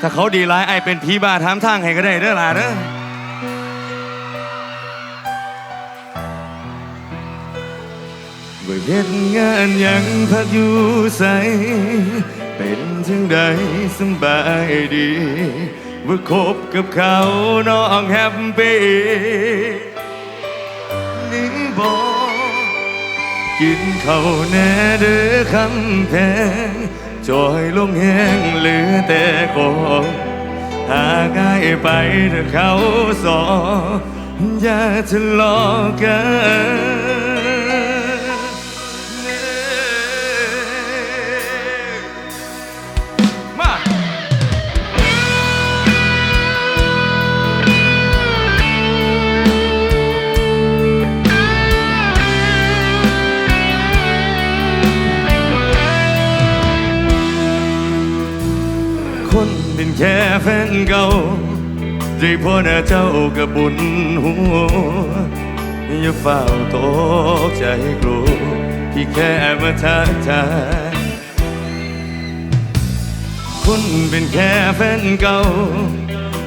ถ้าเขาดีร้ายไอเป็นผีบ้าถามทางให้ก็ได้เด้อล่ะเด้อว่เฮ็ดงานหยังพักอยู่ใสเป็นจังใดสำบายดีว่าคบกับเขาน้องแฮปปี้นี่บอกกินเขาแน่เด้อคำแพง จอยลงแห้งเหลือแต่กองหาง่ายไปถ้าเขาสออย่าทะเลาะกัน แค่แฟนเก่าได้พอหน้าเจ้ากับบุญหัวอย่าเฝ้าตกใจกลัวที่แค่มาทักทายคนเป็นแค่แฟนเก่า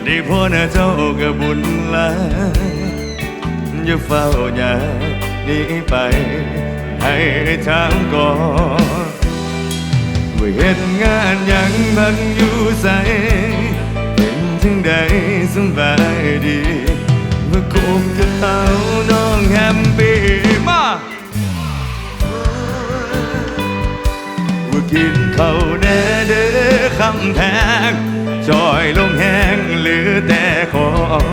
ได้พ่อหน้าเจ้ากับบุญหลายอย่าเฝ้าอย่าหนีไปให้ทางก่อน ว่าเหตุงานยังบังอยู่ใสเป็นจังใดสบายดีว่าคบกับเขาน้องแฮปปี้มาว่ากินเขาวแน่เด้อคำแพงจอยลงแห้งหลือแต่ของ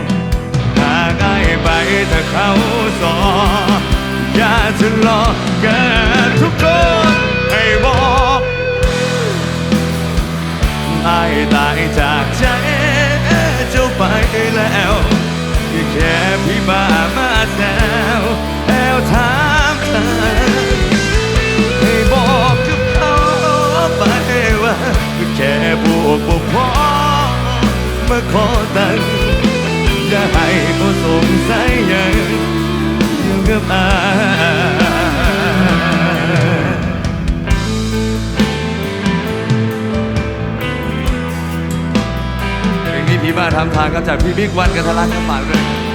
หาง่ายไปถ้าเขาสออย่าทะเลาะกันทุก อายตายจากใจเจ้าไปแล้วแค่พี่บ้ามาแซวแอวถามเธอให้บอกกับเขาไปว่าแค่บวกบวกพอมาขอตังค์อย่าให้เขาสงสัยยังยู่กับอา ทำทางก็จากพี่บิ๊กวันกันทะลักกันฝากด้วย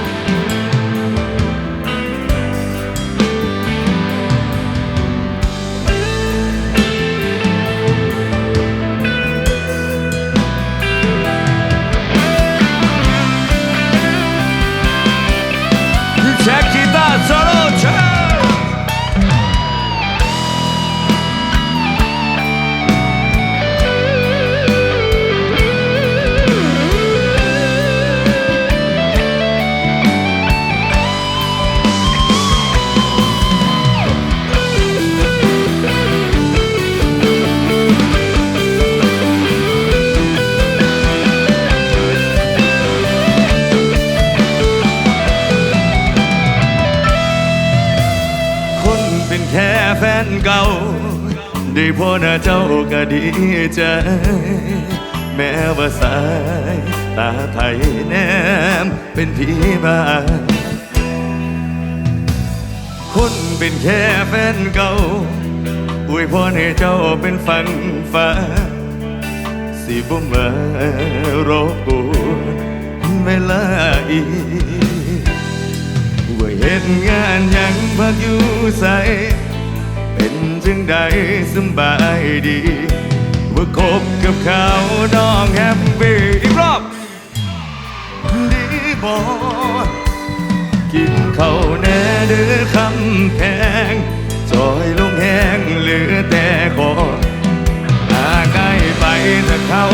ได้พอหน้าเจ้าก็ดีใจ แม้ว่าสายตาไทยแนมเป็นผีบ้าคนเป็นแค่แฟนเก่าอวยพรให้เจ้าเป็นฝั่งฟ้า สิบ่มารบกวนเวลาอีกว่าเหตุงานยังพักอยู่ใส เป็นจังใดสบายดี ว่าคบกับเขาน้องแฮปปี้อีกรอบดีบอกินเขาแน่เด้อคำแพงจอยลงแห้งเหลือแต่คอหาใกล้ไปถ้าเขา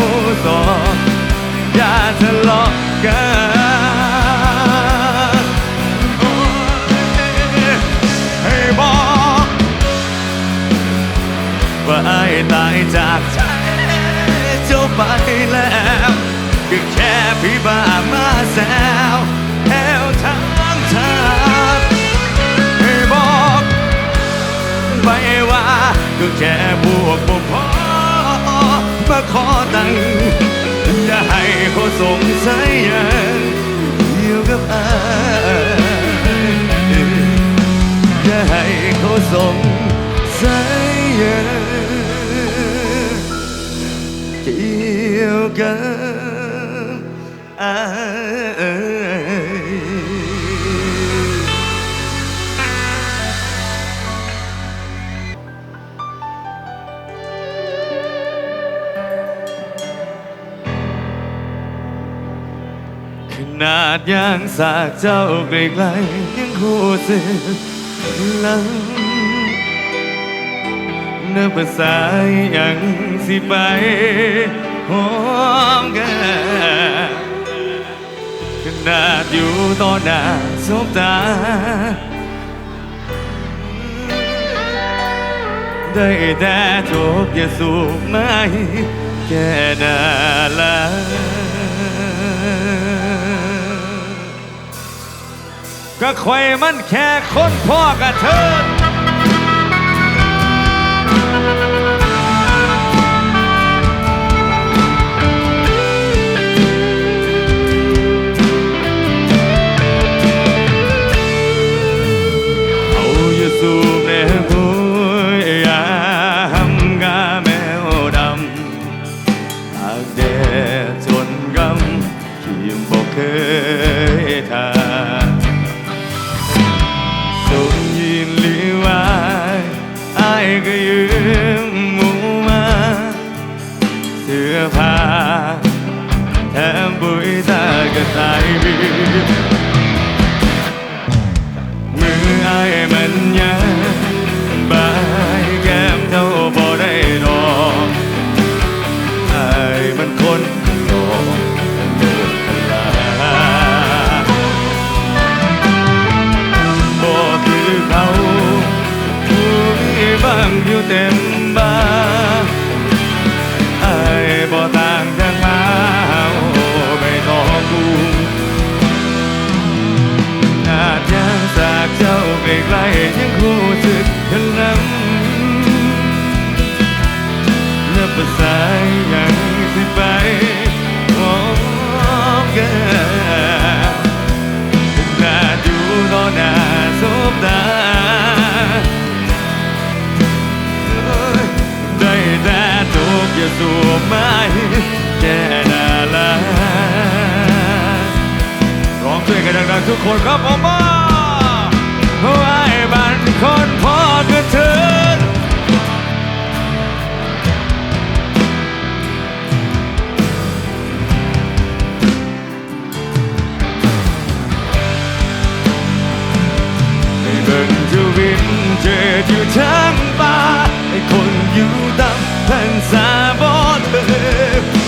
สอ ไปแล้วก็แค่พี่บ้ามาแซวแถวทางทางให้บอกไปว่าก็แค่บวกบ่พอมาขอตังค์อย่าให้เขาสงสัยยังอยู่กับอายอย่าให้เขาสง กินขนาดยังสากเจ้าไกลไกลยังคู่สึหลังเนื้อภาษายังสิไป หอมกันขนาดอยู่ต่อหน้าสบตา ได้แต่โจกอย่าสูบไม่แค่นาลาก็คอยมันแค่คนพ่อกระเทินเอ ถูกอย่าสูบไม่แค่นาลาร้องด้วยกันดังๆทุกคนครับผมว่าไอ้บันคนพอกระเทินให้เบิ่งจะวินเจดอยู่ทั้งป่าไอ้คนอยู่ต่ำพันสาบ อเ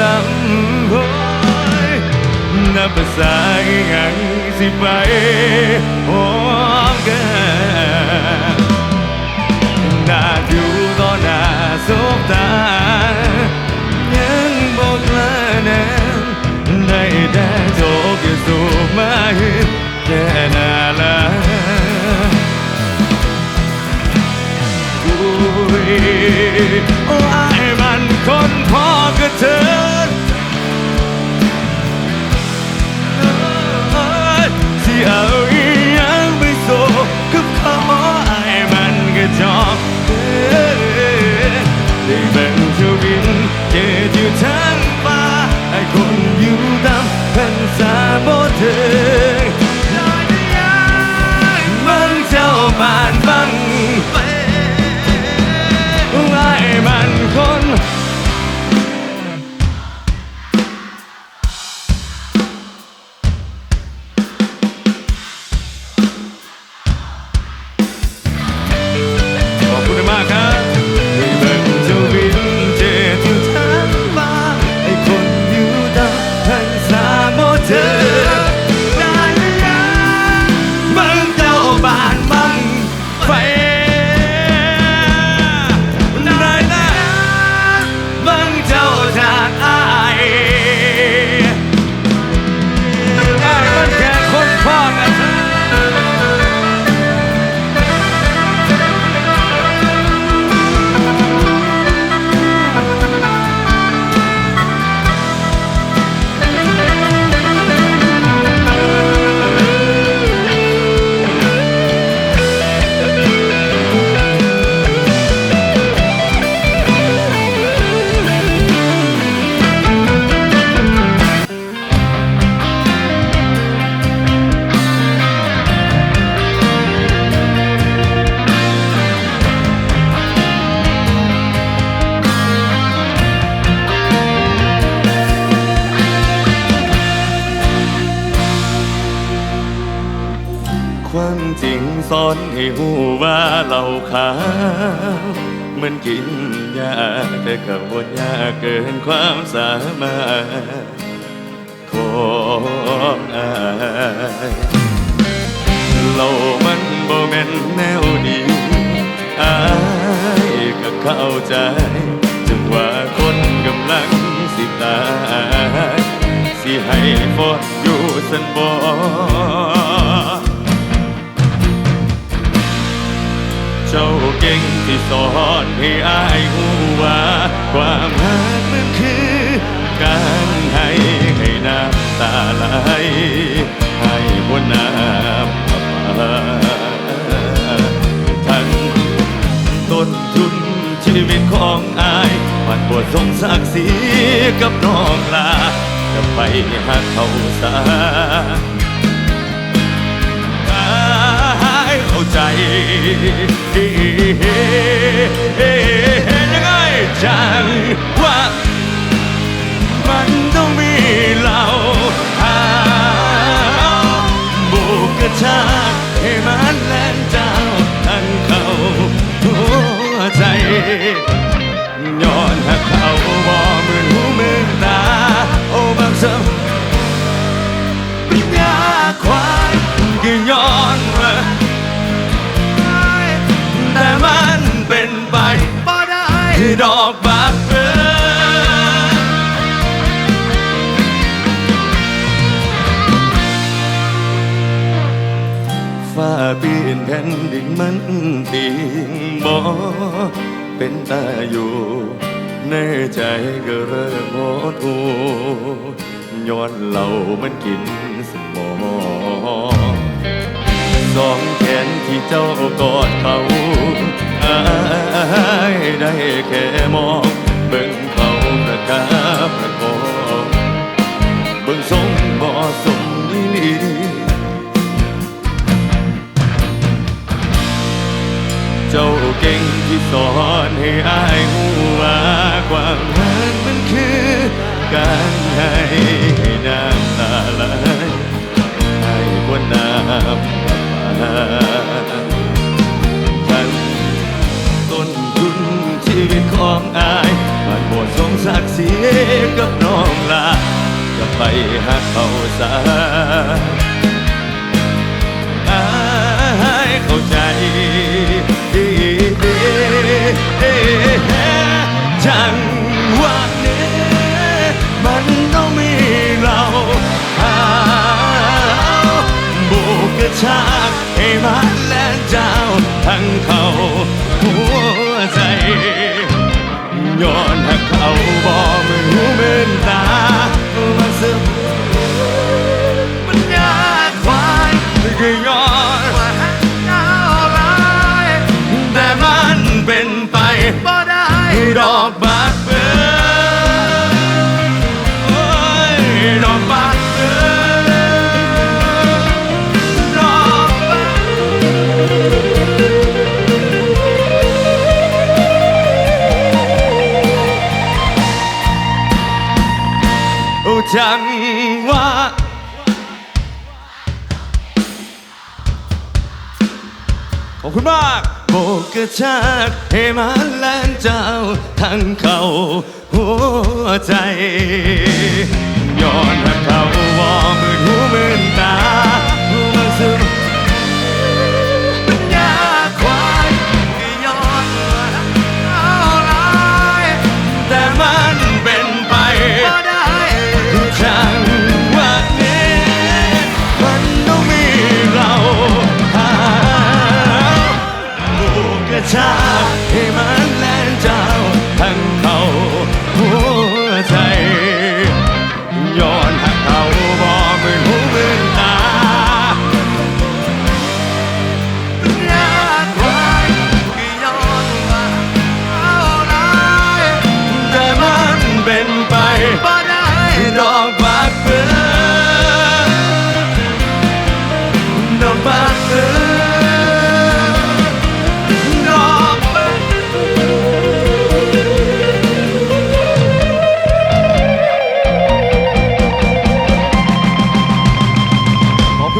ลำโอยนับภาษาอีหยังสิไปหอมกันขนาอยู่ต่อหน้าสบตา ยังบอกลาแน่ได้แต่โจกอยู่สูบมาแค่นาลาอุ้ยโอ้ อ เราขาวมันกินยากแต่ก็บ่ยากเกินความสามารถของอายเรามันบ่แม่นแนวดีอายก็เข้าใจจึงว่าคนกำลังสิตาย สิให้ฟอดอยู่สันบ่ จ้าเก่งที่สอนให้อายหูว่า ความรักมันคือการให้ให้น้ำตาไหลให้บนน้ำประปาทั้งต้นทุนชีวิตของอายมันปวดสงศักดิ์ศรีกับน้องลาจะไปหาเขาสา ใจยังไงจังว่ามันต้องมีเราหาบุกกระชากให้มันแล่น เป็นตาอยู่ในใจก็เริ่มโหดหูย้อนเหล่ามันกินสมองสองแขนที่เจ้ากอดเขาอายได้แค่มองเบิ่งเขาประกาประคอ สอนให้อายหูว่าความรักมันคือการให้น้ำตาไหลให้บนน้ำประปาทั้งต้นทุนชีวิตของอายมันหมดสงศักดิ์ศรีกับน้องลาจะไปหาเขาสา จังหวะนี้มันต้องมีเราหาบุกกระชากให้มันแล่นเจ้าทั้งเขาหัว ดอกบานเบือโอ้ยดอกบานเบือดอกบานโอ้จังหวะขอบคุณมาก กระชากให้มันแลนเจ้าทั้งเขาหัวใจ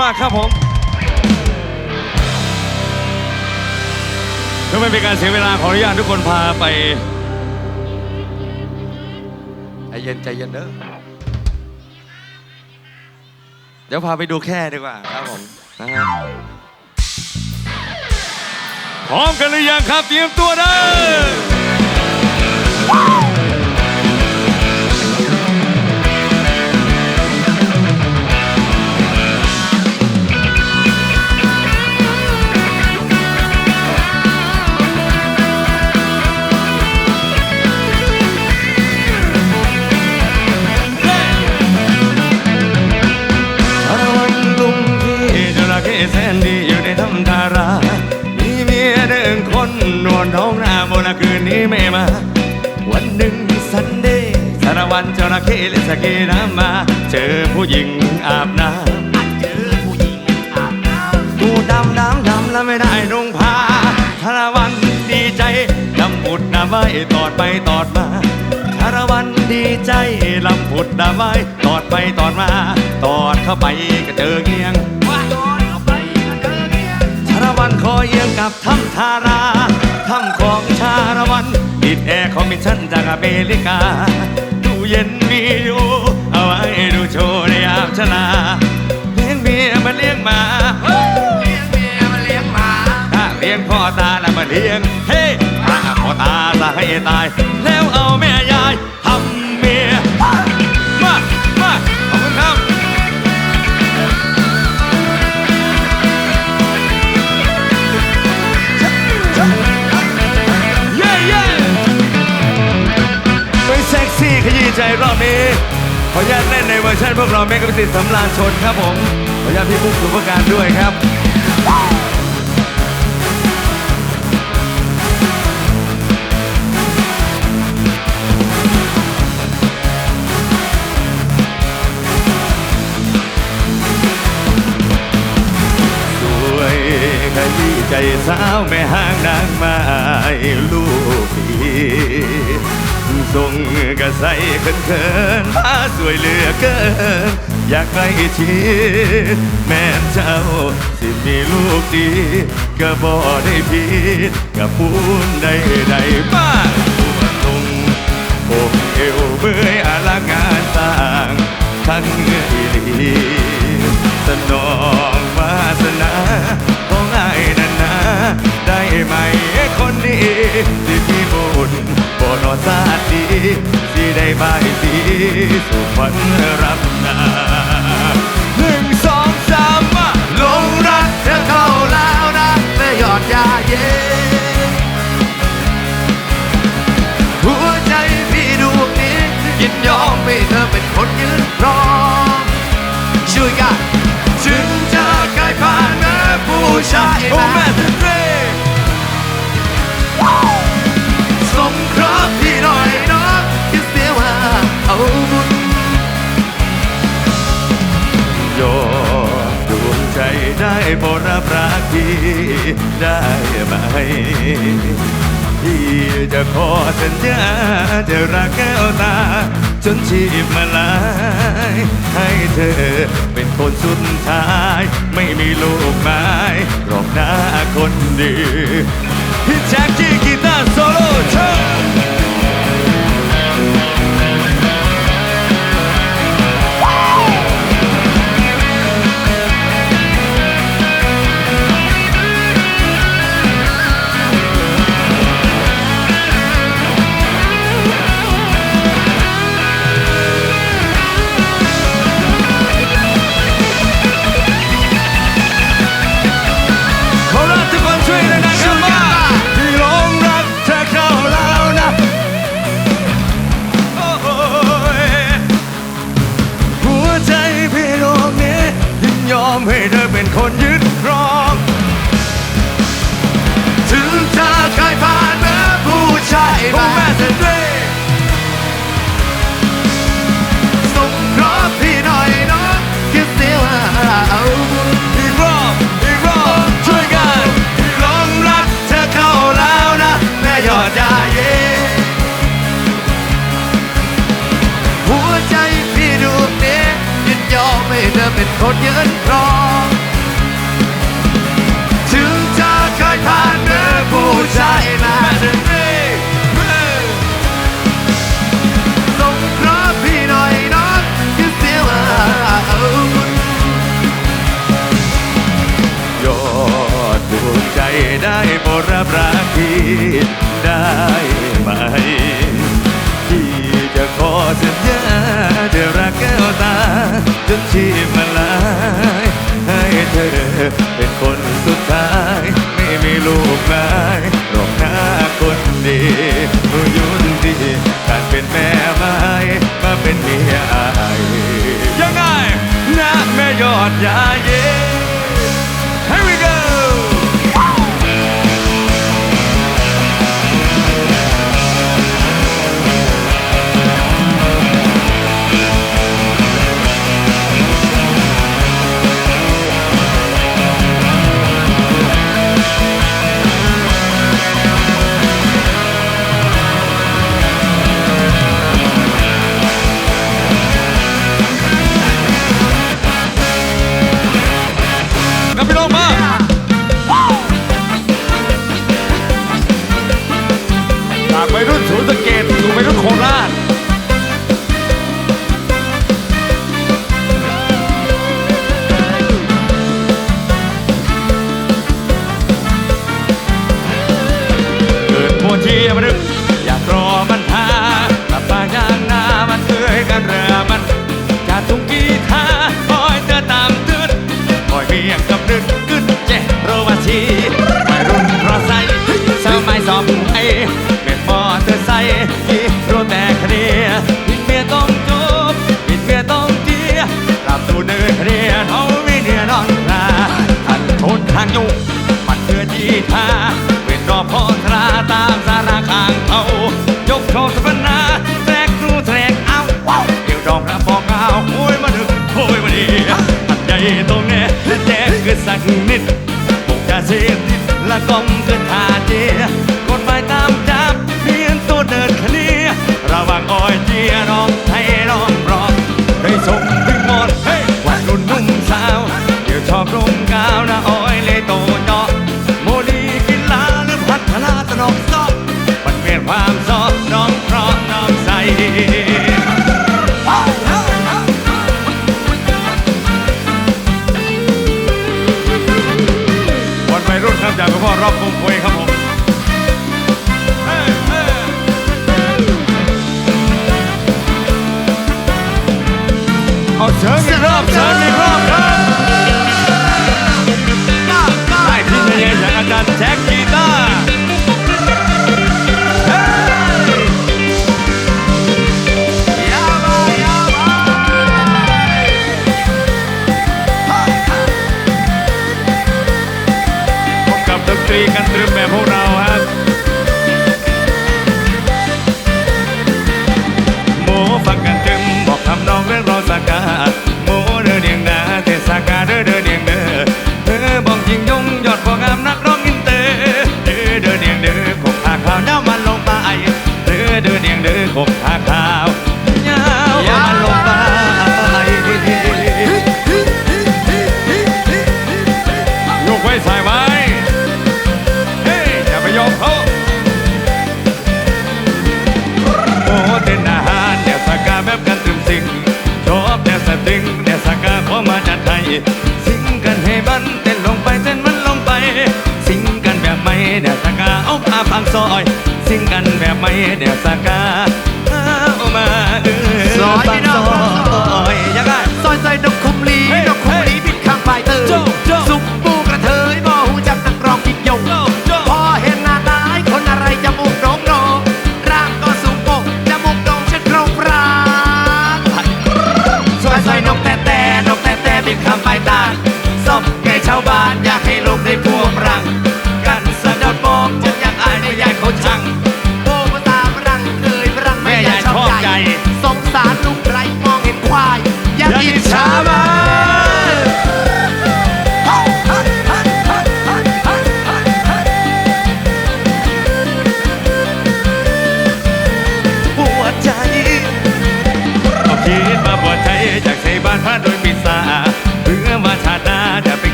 มากครับผมไม่เป็นการเสียเวลาขออนุญาตทุกคนพาไปใจเย็นใจเย็นเด้อเดี๋ยวพาไปดูแค่ดีกว่าครับผม นะฮะพร้อมกันหรือยังครับเตรียมตัวเด้ วันจระเข้เล่นสกีน้ำมา เจอผู้หญิงอาบน้ำเจอผู้หญิงอาบน้ตูดำน้ำดำแล้วไม่ได้นุ่งผ้าสารวันดีใจลำปุดน้ำไว้ตอดไปตอดมาสารวันดีใจลำปุดน้ำไว้ตอดไปตอดมา ตอดเข้าไปก็เจอเงียงำว่าย้อนเข้าไปก็เจอเนี่ยชาละวันคอเอียงกับถ้ำทาราถ้ำของชาละวันติดแอร์คอมมิชชั่นจากอเมริกาตู้ เย็นมีอยู่ เอาไว้ดูโชว์ในยามชลาเลี้ยงเมียมันเลี้ยงหมาเลี้ยงเมียมาเลี้ยงหมาถ้าเลี้ยงพ่อตาแล้วมาเลี้ยงเฮ้ถ้าพ่อตาตาให้ตาย แล้วเอาแม่ ขออนุญาตเล่นในเวอร์ชันพวกเราเมกะพิสิทธิ์สำราญชนครับผม ขออนุญาตพี่บุ๊กสุภการด้วยครับสวยขยี้ใจสาวแม่ห้างนางไม้ลูกพี่ ทรงกระใสเขินเขินๆมาสวยเหลือเกิน อยากใกล้ชิดแม่เจ้าสิมีลูกดี ก็บ่ได้ผิดกับพูนใดใดบ้างตรงอกเอวเบื่อยอลังงานสร้างทั้งอีหลีสนองวาสนาของไอ้นันนาได้ไหมคนดีที่พี่บุญ นอสาดดีสิได้บายดีสุขวันรับนาหนึ่งสองสามลงรักเธอเข้าแล้วนะแม่หยอดยาเย็น ได้โปรดรับรักพี่ได้ไหมพี่จะขอสัญญาจะรักแก้วตา จนชีพมาลาย ให้เธอเป็นคนสุดท้าย ไม่มีลูกไม้กรอบหน้าคนดีพี่แจ็คกี้กีตาร์โซโล่เชิญ ทาเป็นรอพอตราตามสารคางเขายกโชว์สปนาแทรกนูแทรกเอาเดี๋ยวดองระบอกเอาโอยมาดึกโอยมาดีอันใหญ่ตรงแน่แจ๊กคือสักนิดบุกจาเซียดิดละกอง สิงกันให้บันเต้นลงไปเต้นมันลงไป สิงกันแบบไม่เดี่ยวสากาเอาผ้าพังซอย สิงกันแบบไม่เดี่ยวสากาเอามาเออซอยน้องซอยยังไงซอยซอยดอกคุมลีดอกคุมลีบิดข้างปลายเติมซุป